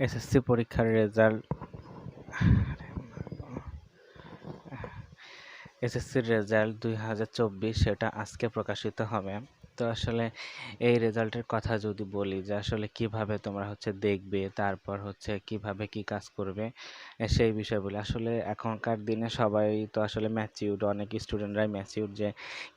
SSC পরীক্ষার result এসএসসির result দুই হাজার চব্বিশ সেটা আজকে প্রকাশিত হবে। তো আসলে এই রেজাল্টের কথা যদি বলি যে আসলে কীভাবে তোমরা হচ্ছে দেখবে, তারপর হচ্ছে কীভাবে কি কাজ করবে সেই বিষয় বলি। আসলে এখনকার দিনে সবাই তো আসলে ম্যাচিউড অনেক স্টুডেন্টরাই ম্যাচিউড যে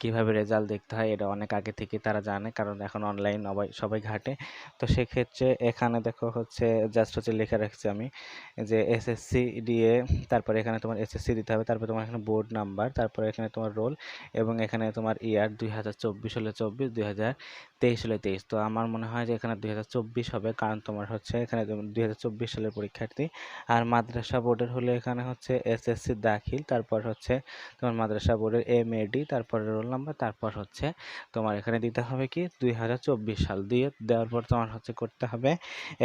কীভাবে রেজাল্ট দেখতে হয় এটা অনেক আগে থেকে তারা জানে কারণ এখন অনলাইন সবাই ঘাটে। তো সেক্ষেত্রে এখানে দেখো হচ্ছে জাস্ট হচ্ছে লেখা রাখছি আমি যে এসএসসি দিয়ে তারপরে এখানে তোমার এসএসসি দিতে হবে, তারপরে তোমার এখানে বোর্ড নাম্বার তারপরে এখানে তোমার রোল এবং এখানে তোমার ইয়ার দুই হাজার চব্বিশ হলে চব্বিশ দুই হাজার তেইশ হলে তেইশ। তো আমার মনে হয় যে এখানে দুই হাজার চব্বিশ হবে, কারণ তোমার হচ্ছে এখানে দুই হাজার চব্বিশ সালের পরীক্ষার্থী। আর মাদ্রাসা বোর্ডের হলে এখানে হচ্ছে এসএসসি দাখিল, তারপর হচ্ছে তোমার মাদ্রাসা বোর্ডের এম এডি তারপর রোল নাম্বার, তারপর হচ্ছে তোমার এখানে দিতে হবে কি দুই হাজার চব্বিশ সাল। দিয়ে দেওয়ার পর তোমার হচ্ছে করতে হবে,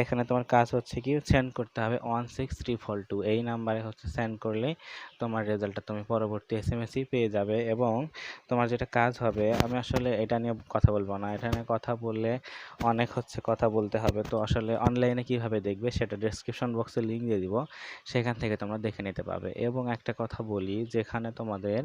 এখানে তোমার কাজ হচ্ছে কি সেন্ড করতে হবে one six three four two এই নাম্বারে হচ্ছে সেন্ড করলে তোমার রেজাল্টটা তুমি পরবর্তী এস এম এসই পেয়ে যাবে এবং তোমার যেটা কাজ হবে, আমি আসলে এটা নিয়ে কথা বলব না। এখানে কথা বললে অনেক হচ্ছে কথা বলতে হবে। তো আসলে অনলাইনে কীভাবে দেখবে সেটা ডেসক্রিপশন বক্সে লিঙ্ক দিয়ে দিব। সেখান থেকে তোমরা দেখে নিতে পারবে। এবং একটা কথা বলি, যেখানে তোমাদের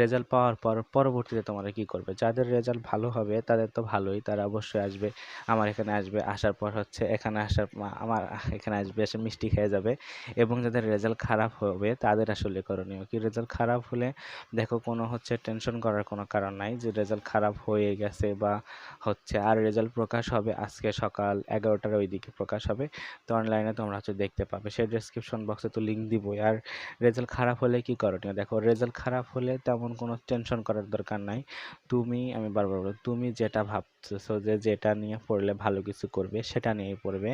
রেজাল্ট পাওয়ার পর পরবর্তীতে তোমরা কি করবে? যাদের রেজাল্ট ভালো হবে, তাদের তো ভালোই, তারা অবশ্যই আসবে। আমার এখানে আসবে, আসার পর হচ্ছে এখানে আসার আমার এখানে আসবে, এসে মিষ্টি খেয়ে যাবে। এবং যাদের রেজাল্ট খারাপ হবে, তাদের আসলে করণীয় কি? রেজাল্ট খারাপ হলে দেখো কোনো হচ্ছে টেনশন করার কোনো কারণ নাই যে রেজাল্ট খারাপ হয়ে গেছে বা হচ্ছে আর রেজাল্ট প্রকাশ হবে আজকে সকাল এগারোটার ওই দিকে প্রকাশ হবে। তো অনলাইনে তোমরা হচ্ছে দেখতে পাবে। সেই ডিসক্রিপশন বক্সে তো লিঙ্ক দিবই। আর রেজাল্ট খারাপ হলে কি করণীয়? দেখো রেজাল্ট খারাপ হলে তেমন কোনো টেনশন করার দরকার নাই। তুমি, আমি বারবার বলব, তুমি যেটা ভাবতেছো যে যেটা নিয়ে পড়লে ভালো কিছু করবে সেটা নিয়েই পড়বে।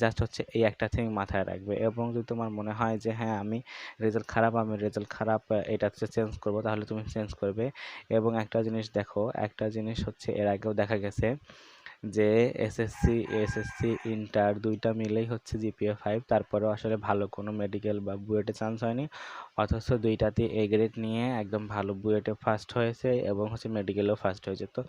জাস্ট হচ্ছে এই একটা থিং মাথায় রাখবে এবং যদি তোমার মনে হয় যে হ্যাঁ আমি রেজাল্ট খারাপ, আমি রেজাল্ট খারাপ, এটা হচ্ছে চেঞ্জ করব তাহলে তুমি চেঞ্জ করবে। এবং একটা জিনিস দেখো, একটা জিনিস হচ্ছে এর আগেও দেখা গেছে যে এসএসসি এসএসসি ইন্টার দুইটা মিলেই হচ্ছে জিপিএ ফাইভ তারপরেও আসলে ভালো কোনো মেডিকেল বা বুয়েটে চান্স হয়নি। অথচ দুইটাতে এ গ্রেড নিয়ে একদম ভালো বুয়েটে ফার্স্ট হয়েছে এবং হচ্ছে মেডিকেলেও ফার্স্ট হয়েছে। তো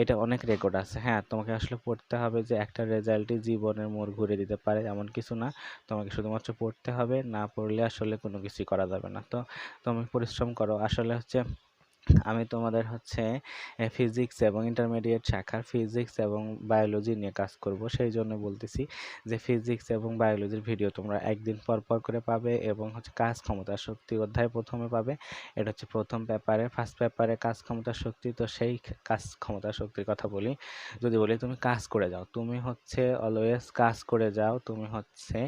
এটা অনেক রেকর্ড আছে। হ্যাঁ তোমাকে আসলে পড়তে হবে যে একটা রেজাল্টই জীবনের মোড় ঘুরে দিতে পারে এমন কিছু না। তোমাকে শুধুমাত্র পড়তে হবে, না পড়লে আসলে কোনো কিছুই করা যাবে না। তো তুমি পরিশ্রম করো। আসলে হচ্ছে আমি তোমাদের হচ্ছে ফিজিক্স এবং ইন্টারমিডিয়েট শাখার ফিজিক্স এবং বায়োলজি নিয়ে কাজ করব। সেই জন্য বলতেছি যে ফিজিক্স এবং বায়োলজির ভিডিও তোমরা একদিন পর পর করে পাবে এবং হচ্ছে কাজ ক্ষমতা শক্তি অধ্যায় প্রথমে পাবে। এটা হচ্ছে প্রথম পেপারে ফার্স্ট পেপারে কাজ ক্ষমতা শক্তি, তো সেই কাজ ক্ষমতা শক্তির কথা বলি। যদি বলি তুমি কাজ করে যাও, তুমি হচ্ছে অলওয়েজ কাজ করে যাও, তুমি হচ্ছে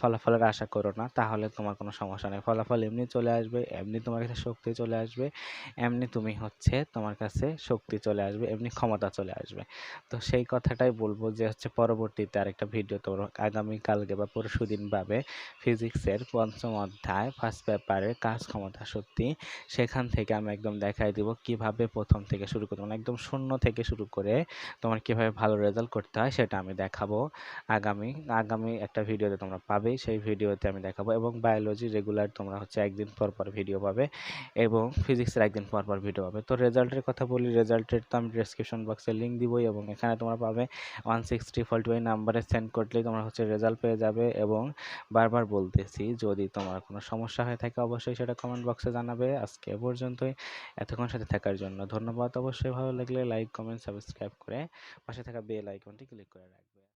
ফলাফলের আশা করো না, তাহলে তোমার কোনো সমস্যা নেই। ফলাফল এমনি চলে আসবে, এমনি তোমার কাছে শক্তি চলে আসবে, এমনি তুমি হচ্ছে তোমার কাছে শক্তি চলে আসবে, এমনি ক্ষমতা চলে আসবে। তো সেই কথাটাই বলব যে হচ্ছে পরবর্তীতে আরেকটা ভিডিও তোমরা আগামীকালকে বা পরশু দিন পাবে ফিজিক্সের পঞ্চম অধ্যায় ফার্স্ট পেপারের কাজ ক্ষমতা শক্তি সেখান থেকে আমি একদম দেখাই দিব কীভাবে প্রথম থেকে শুরু করতে মানে একদম শূন্য থেকে শুরু করে তোমার কীভাবে ভালো রেজাল্ট করতে হয় সেটা আমি দেখাবো আগামী আগামী একটা ভিডিওতে তোমরা পাবেই সেই ভিডিওতে আমি দেখাবো। এবং বায়োলজি রেগুলার তোমরা হচ্ছে একদিন পর পর ভিডিও পাবে এবং ফিজিক্সের একদিন পর পর ভিডিও পাবে। তো রেজাল্টের কথা বলি, রেজাল্টের তো আমি ডিসক্রিপশন বক্সে লিঙ্ক দিবই এবং এখানে তোমরা পাবে one six three four two এই নাম্বারে সেন্ড করলেই তোমরা হচ্ছে রেজাল্ট পেয়ে যাবে এবং বারবার বলতেছি, যদি তোমার কোনো সমস্যা হয়ে থাকে অবশ্যই সেটা কমেন্ট বক্সে জানাবে। আজকে এ পর্যন্তই। এতক্ষণ সাথে থাকার জন্য ধন্যবাদ। অবশ্যই ভালো লাগলে লাইক কমেন্ট সাবস্ক্রাইব করে পাশে থাকা বেল আইকনটি ক্লিক করে রাখবে।